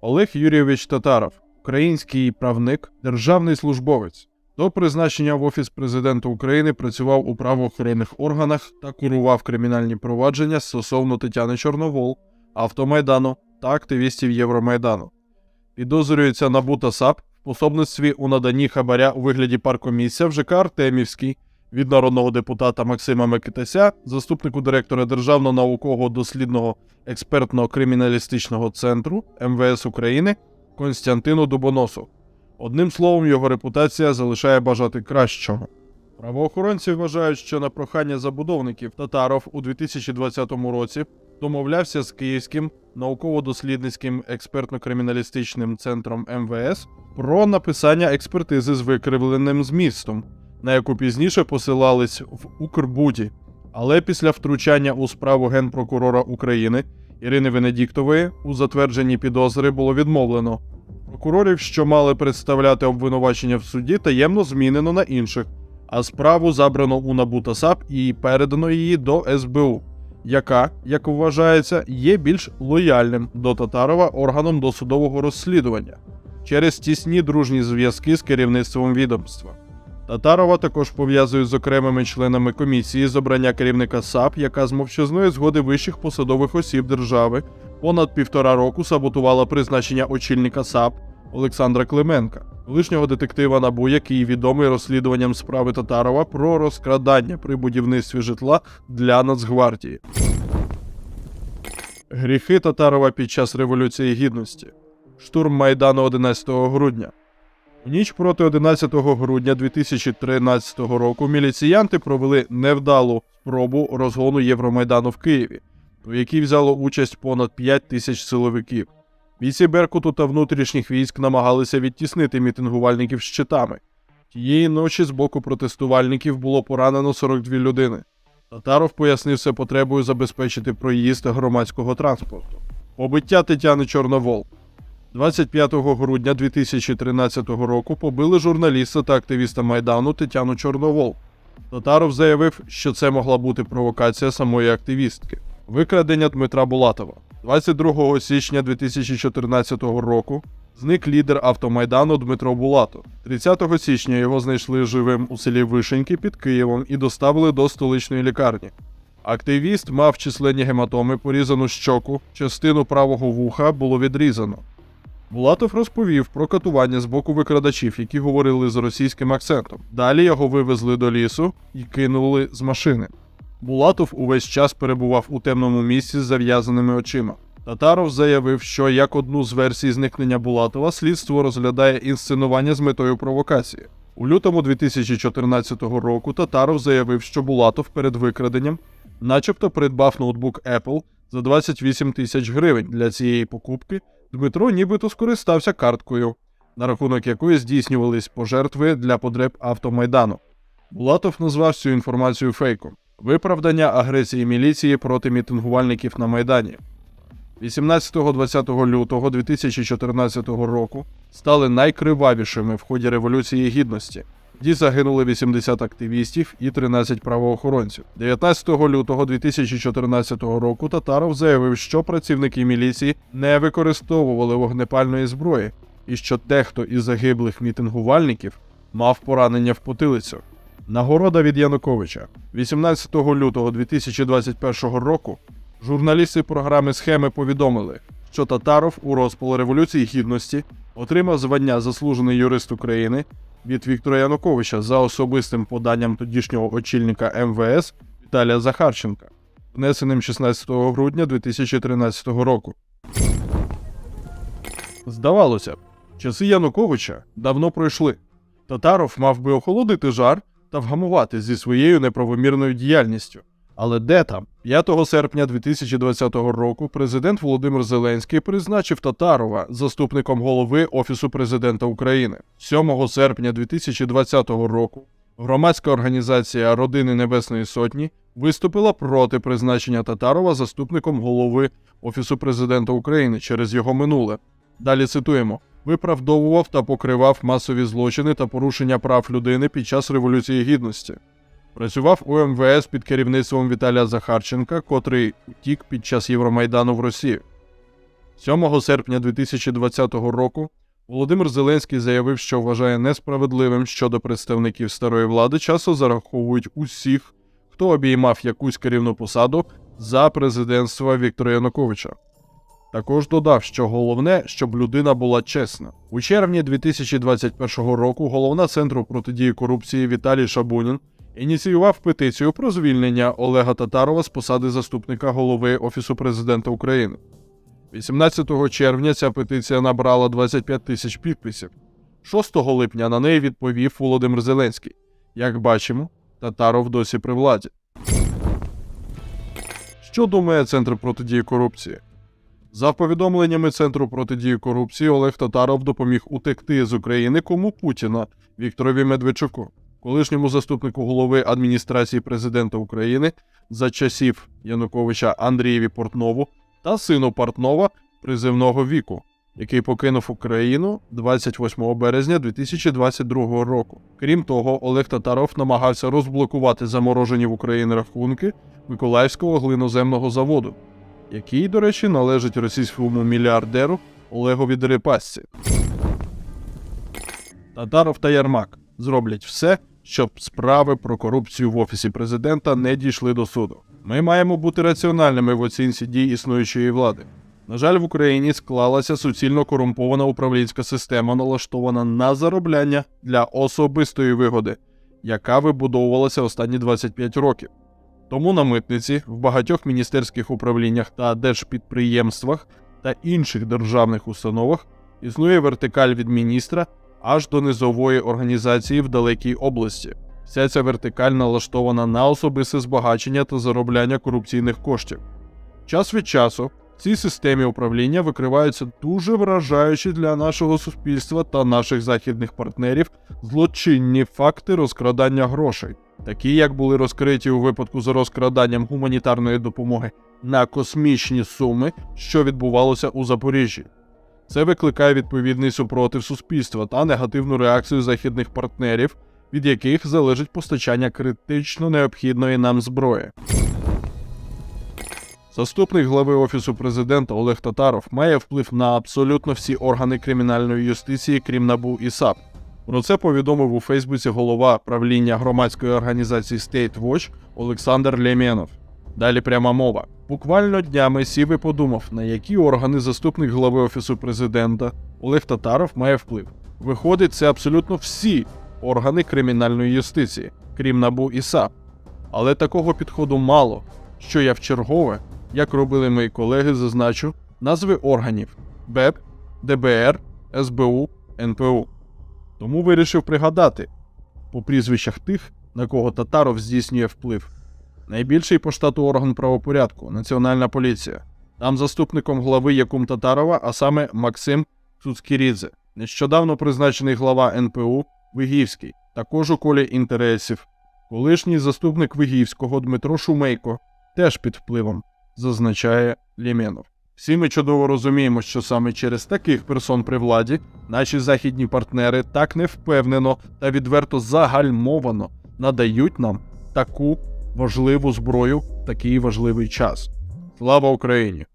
Олег Юрійович Татаров, український правник, державний службовець. До призначення в Офіс президента України працював у правоохоронних органах та курував кримінальні провадження стосовно Тетяни Чорновол, Автомайдану та активістів Євромайдану. Підозрюється НАБУ та САП в пособництві у наданні хабаря у вигляді паркомісця в ЖК Артемівський від народного депутата Максима Микитася, заступнику директора Державного наукового дослідного експертно-криміналістичного центру МВС України Константину Дубоносу. Одним словом, його репутація залишає бажати кращого. Правоохоронці вважають, що на прохання забудовників Татаров у 2020 році домовлявся з Київським науково-дослідницьким експертно-криміналістичним центром МВС про написання експертизи з викривленим змістом, на яку пізніше посилались в Укрбуді. Але після втручання у справу генпрокурора України Ірини Венедіктової у затвердженні підозри було відмовлено. Прокурорів, що мали представляти обвинувачення в суді, таємно змінено на інших, а справу забрано у НАБУ та САП і передано її до СБУ, яка, як вважається, є більш лояльним до Татарова органом досудового розслідування через тісні дружні зв'язки з керівництвом відомства. Татарова також пов'язують з окремими членами комісії з обрання керівника САП, яка з мовчазної згоди вищих посадових осіб держави понад півтора року саботувала призначення очільника САП Олександра Клименка, колишнього детектива НАБУ, який відомий розслідуванням справи Татарова про розкрадання при будівництві житла для Нацгвардії. Гріхи Татарова під час Революції Гідності. Штурм Майдану 11 грудня. У ніч проти 11 грудня 2013 року міліціянти провели невдалу спробу розгону Євромайдану в Києві, у якій взяло участь понад 5 тисяч силовиків. Бійці Беркуту та внутрішніх військ намагалися відтіснити мітингувальників щитами. Тієї ночі з боку протестувальників було поранено 42 людини. Татаров пояснився потребою забезпечити проїзд громадського транспорту. Побиття Тетяни Чорновол. 25 грудня 2013 року побили журналіста та активіста Майдану Тетяну Чорновол. Татаров заявив, що це могла бути провокація самої активістки. Викрадення Дмитра Булатова. 22 січня 2014 року зник лідер автомайдану Дмитро Булатов. 30 січня його знайшли живим у селі Вишеньки під Києвом і доставили до столичної лікарні. Активіст мав численні гематоми, порізану щоку, частину правого вуха було відрізано. Булатов розповів про катування з боку викрадачів, які говорили з російським акцентом. Далі його вивезли до лісу і кинули з машини. Булатов увесь час перебував у темному місці з зав'язаними очима. Татаров заявив, що як одну з версій зникнення Булатова слідство розглядає інсценування з метою провокації. У лютому 2014 року Татаров заявив, що Булатов перед викраденням, начебто, придбав ноутбук Apple за 28 тисяч гривень для цієї покупки. Дмитро нібито скористався карткою, на рахунок якої здійснювались пожертви для потреб автомайдану. Булатов назвав цю інформацію фейком. Виправдання агресії міліції проти мітингувальників на Майдані. 18-20 лютого 2014 року стали найкривавішими в ході Революції Гідності. Ді загинули 80 активістів і 13 правоохоронців. 19 лютого 2014 року Татаров заявив, що працівники міліції не використовували вогнепальної зброї, і що дехто із загиблих мітингувальників мав поранення в потилицю. Нагорода від Януковича 18 лютого 2021 року. Журналісти програми Схеми повідомили, що Татаров у розпал Революції Гідності отримав звання Заслужений юрист України від Віктора Януковича за особистим поданням тодішнього очільника МВС Віталія Захарченка, внесеним 16 грудня 2013 року. Здавалося б, часи Януковича давно пройшли. Татаров мав би охолодити жар та вгамувати зі своєю неправомірною діяльністю. Але де там? 5 серпня 2020 року президент Володимир Зеленський призначив Татарова заступником голови Офісу президента України. 7 серпня 2020 року громадська організація Родини Небесної Сотні виступила проти призначення Татарова заступником голови Офісу президента України через його минуле. Далі цитуємо: виправдовував та покривав масові злочини та порушення прав людини під час Революції Гідності. Працював у МВС під керівництвом Віталія Захарченка, котрий утік під час Євромайдану в Росію. 7 серпня 2020 року Володимир Зеленський заявив, що вважає несправедливим щодо представників старої влади часто зараховують усіх, хто обіймав якусь керівну посаду за президентства Віктора Януковича. Також додав, що головне, щоб людина була чесна. У червні 2021 року голова Центру протидії корупції Віталій Шабунін ініціював петицію про звільнення Олега Татарова з посади заступника голови Офісу президента України. 18 червня ця петиція набрала 25 тисяч підписів. 6 липня на неї відповів Володимир Зеленський. Як бачимо, Татаров досі при владі. Що думає Центр протидії корупції? За повідомленнями Центру протидії корупції, Олег Татаров допоміг утекти з України кому Путіна Вікторові Медведчуку, колишньому заступнику голови адміністрації президента України за часів Януковича Андрієві Портнову та сину Портнова призивного віку, який покинув Україну 28 березня 2022 року. Крім того, Олег Татаров намагався розблокувати заморожені в Україні рахунки Миколаївського глиноземного заводу, який, до речі, належить російському мільярдеру Олегові Дерипасці. Татаров та Ярмак зроблять все, щоб справи про корупцію в офісі президента не дійшли до суду. Ми маємо бути раціональними в оцінці дій існуючої влади. На жаль, в Україні склалася суцільно корумпована управлінська система, налаштована на заробляння для особистої вигоди, яка вибудовувалася останні 25 років. Тому на митниці, в багатьох міністерських управліннях та держпідприємствах та інших державних установах існує вертикаль від міністра аж до низової організації в далекій області. Вся ця вертикаль налаштована на особисте збагачення та заробляння корупційних коштів. Час від часу в цій системі управління викриваються дуже вражаючі для нашого суспільства та наших західних партнерів злочинні факти розкрадання грошей, такі як були розкриті у випадку за розкраданням гуманітарної допомоги на космічні суми, що відбувалося у Запоріжжі. Це викликає відповідний супротив суспільства та негативну реакцію західних партнерів, від яких залежить постачання критично необхідної нам зброї. Заступник глави Офісу президента Олег Татаров має вплив на абсолютно всі органи кримінальної юстиції, крім НАБУ і САП. Про це повідомив у Фейсбуці голова правління громадської організації State Watch Олександр Лємєнов. Далі пряма мова. Буквально днями сів і подумав, на які органи заступник глави Офісу президента Олег Татаров має вплив. Виходить, це абсолютно всі органи кримінальної юстиції, крім НАБУ і САП. Але такого підходу мало, що я вчергове, як робили мої колеги, зазначу назви органів БЕП, ДБР, СБУ, НПУ. Тому вирішив пригадати по прізвищах тих, на кого Татаров здійснює вплив. Найбільший по штату орган правопорядку Національна поліція. Там заступником глави Якум Татарова, а саме Максим Цуцкірідзе. Нещодавно призначений глава НПУ Вигівський, також у колі інтересів. Колишній заступник Вигівського Дмитро Шумейко теж під впливом, зазначає Лєменов. Всі ми чудово розуміємо, що саме через таких персон при владі наші західні партнери так невпевнено та відверто загальмовано надають нам таку важливу зброю в такий важливий час. Слава Україні!